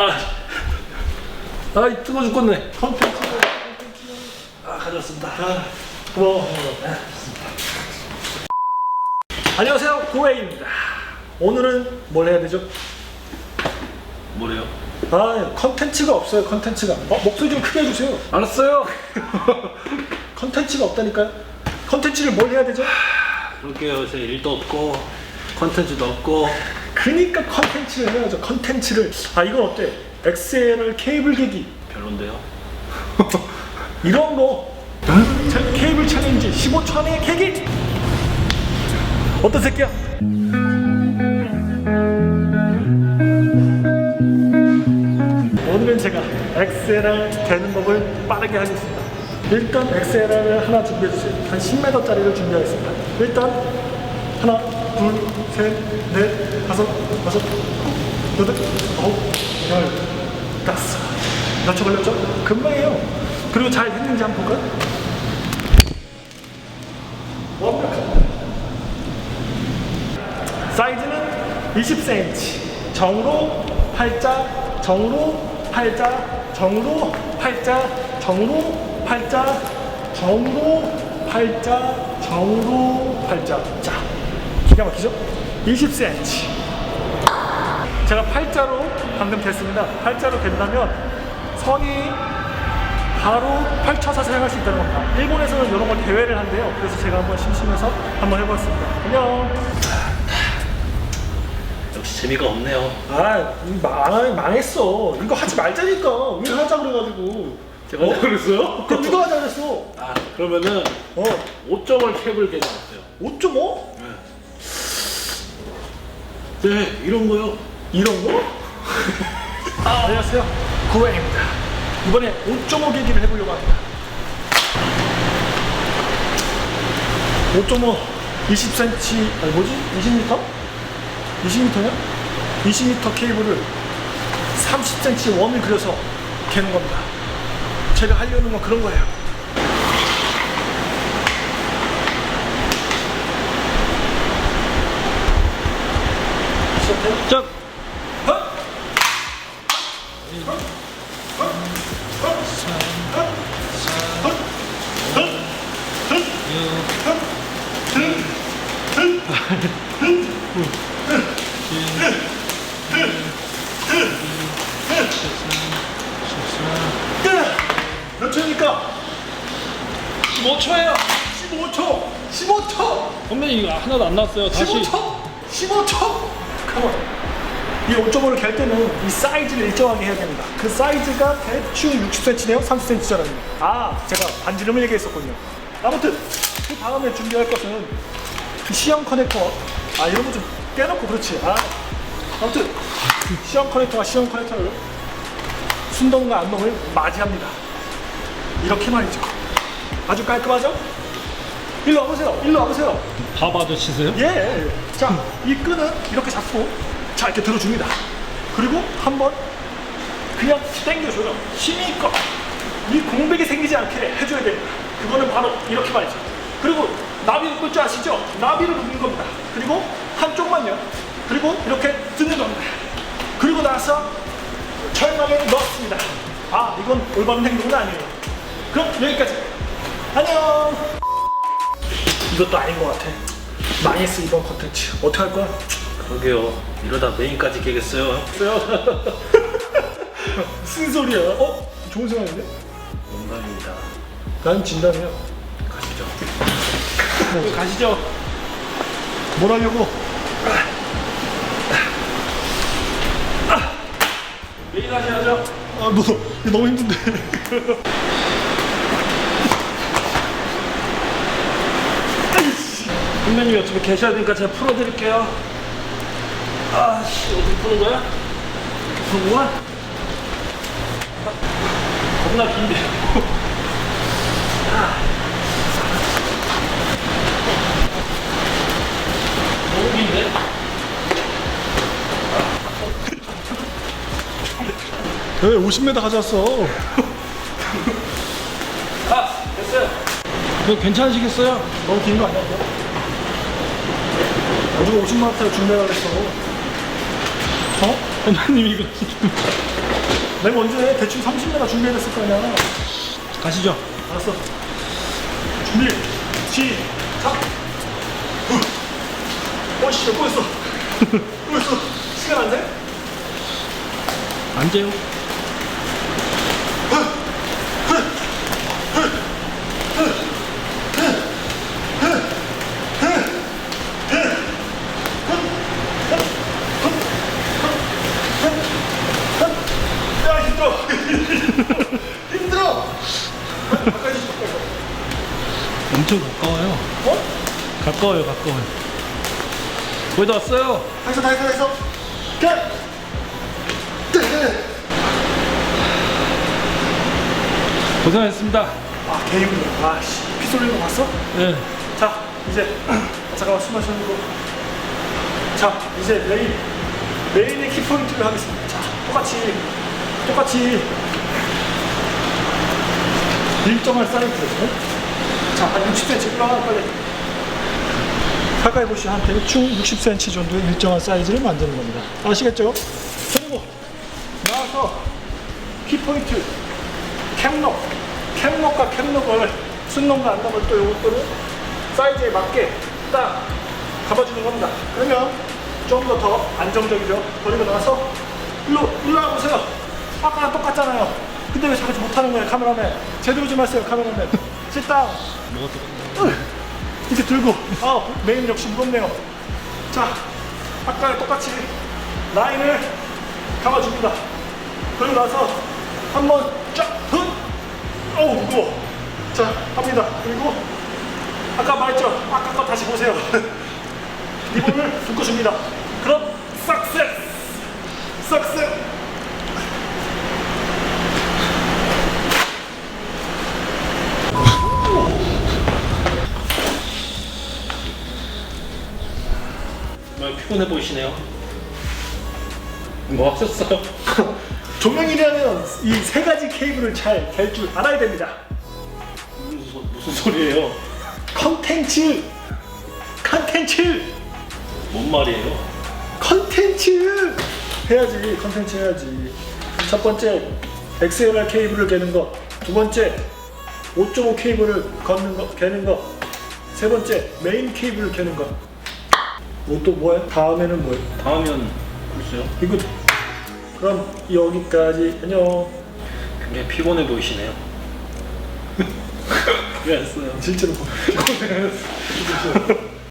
아, 아 뜨거 죽겠네. 컨텐츠. 아 가져왔습니다. 고마워. 안녕하세요. 고웨이입니다. 오늘은 뭘 해야 되죠? 뭐래요? 아, 컨텐츠가 없어요. 컨텐츠가. 어, 목소리 좀 크게 해주세요. 알았어요. 컨텐츠가 없다니까요. 컨텐츠를 뭘 해야 되죠? 그럴게요. 제 일도 없고 컨텐츠도 없고 그니까 컨텐츠를 해야죠. 컨텐츠를. 아, 이건 어때? XLR 케이블 계기. 별론데요. 이런 거. 자, 케이블 챌린지 15초 안에 계기. 어떤 새끼야? 오늘은 제가 XLR 되는 법을 빠르게 하겠습니다. 일단 XLR을 하나 준비해 주세요. 한 10m짜리를 준비하겠습니다. 일단 하나, 둘, 셋, 넷, 다섯, 다섯, 여덟, 아홉, 열, 다섯. 몇 초 걸렸죠? 금방이에요. 그리고 잘 했는지 한번 볼까요? 완벽합니다. 사이즈는 20cm. 정로 팔자, 정로 팔자, 정로 팔자, 정로 팔자, 정로 팔자, 정로 팔자. 자, 기가 막히죠? 20cm. 제가 팔자로 방금 됐습니다. 팔자로 된다면 선이 바로 펼쳐서 사용할 수 있다는 겁니다. 일본에서는 이런 걸 대회를 한대요. 그래서 제가 한번 심심해서 한번 해봤습니다. 안녕. 역시 재미가 없네요. 아, 망, 망했어. 이거 하지 말자니까. 왜 하자 그래가지고. 제가 어? 그랬어요? 그럼 누가 하자 그랬어? 아 그러면은 어, 5점을 캡을 어때요? 5.5? 네 이런 거요. 이런 거? 아, 안녕하세요. 구회입니다. 이번에 5.5 계기를 해보려고 합니다. 5.5, 20cm, 아니 뭐지? 20m? 20m냐? 20m 케이블을 30cm 원을 그려서 개는 겁니다. 제가 하려는 건 그런 거예요. 자, 몇 초입니까? 15초예요. 15초! 15초! 선배님 이거 하나도 안 나왔어요. 다시 15초! 15초! 가만. 이 5.5를 갤 때는 이 사이즈를 일정하게 해야 됩니다. 그 사이즈가 대충 60cm네요? 30cm잖아요. 아, 제가 반지름을 얘기했었군요. 아무튼 그 다음에 준비할 것은 그 시험 커넥터. 아, 이런 거좀 떼놓고 그렇지. 아, 아무튼 시험 커넥터와 시험 커넥터를 순동과 안동을 맞이합니다. 이렇게 말이죠. 아주 깔끔하죠? 일로 와보세요. 일로 와보세요. 밥 아저씨세요? 예. 자, 이 끈은 이렇게 잡고 자 이렇게 들어줍니다. 그리고 한번 그냥 당겨줘요. 힘이 있고 이 공백이 생기지 않게 해줘야 됩니다. 그거는 바로 이렇게 말이죠. 그리고 나비를 끌 줄 아시죠? 나비를 눕는 겁니다. 그리고 한쪽만요. 그리고 이렇게 드는 겁니다. 그리고 나서 철망에 넣습니다. 아, 이건 올바른 행동은 아니에요. 그럼 여기까지. 안녕. 이것도 아닌 것 같아. 망했어 이번 컨텐츠. 어떻게 할 거야? 그러게요. 이러다 메인까지 깨겠어요. 무슨 소리야? 어? 좋은 생각인데? 농담입니다. 난 진담이야. 가시죠. 뭐, 가시죠. 뭘 하려고? 메인 하셔야죠. 아, 너, 이거 너무 힘든데. 선배님이 어차피 계셔야 되니까 제가 풀어드릴게요. 아씨 어떻게 푸는 거야? 이렇게 푸는 거야? 아, 겁나 긴데. 너무 긴데? 왜 50m 가져왔어? 아 됐어요. 이거 괜찮으시겠어요? 너무 긴 거 아니야? 어디가 50만 원짜리 준비하라 그랬어. 어? 선배님 이거 내가 언제 대충 30m 준비해놨을 거 아니야. 가시죠. 알았어. 준비, 시작. 어, 씨? 몇 했어? 시간 안 돼? 안 돼요. 야, 힘들어. 힘들어. 가까이 좀 가까이. 엄청 가까워요. 어? 가까워요, 가까워요. 거의 다 왔어요. 다 했어, 다 했어, 다 했어. 가! 고생하셨습니다. 아, 개 힘들어. 아, 씨. 피 쏠리는 거 봤어? 네. 자, 이제 잠깐만 숨 마시고. 자, 이제 메인 메인의 키포인트를 하겠습니다. 자, 똑같이 똑같이 일정한 사이즈에서 자, 한 60cm 올라가 빨리. 가까이 보시면 한 대충 60cm 정도의 일정한 사이즈를 만드는 겁니다. 아시겠죠? 그리고 나와서 키포인트 캡록, 캡록과 캡록을 순놈과 안놈을 또 요것들을 사이즈에 맞게 딱 잡아주는 겁니다. 그러면 좀 더 더 안정적이죠. 그리고 나서 일로 일로 와보세요. 아까랑 똑같잖아요. 근데 왜 자꾸 못하는 거예요, 카메라맨? 제대로 좀 하세요, 카메라맨. Down. 이렇게 들고 아 메인 역시 무겁네요. 자, 아까랑 똑같이 라인을 감아줍니다. 그리고 나서 한번 쫙 훈. 어우 무거워. 자 합니다. 그리고 아까 말했죠. 아까 거 다시 보세요. 리본을 묶어줍니다. 그럼 석세스. 석세스. 정말 피곤해 보이시네요. 뭐 하셨어요? 조명이라면 이 세 가지 케이블을 잘갤줄 알아야 됩니다. 무슨, 무슨 소리예요? 컨텐츠. 컨텐츠. 뭔 말이에요? 컨텐츠 해야지 컨텐츠 해야지 첫 번째 XLR 케이블을 개는 거 두 번째 5.5 케이블을 걷는 거 개는 거 세 번째 메인 케이블을 개는 거 뭐 또 뭐야 다음에는 뭐야 다음엔 글쎄요. 이거 그럼 여기까지 안녕 굉장히 피곤해 보이시네요. 왜안 써요? 실제로 고생했어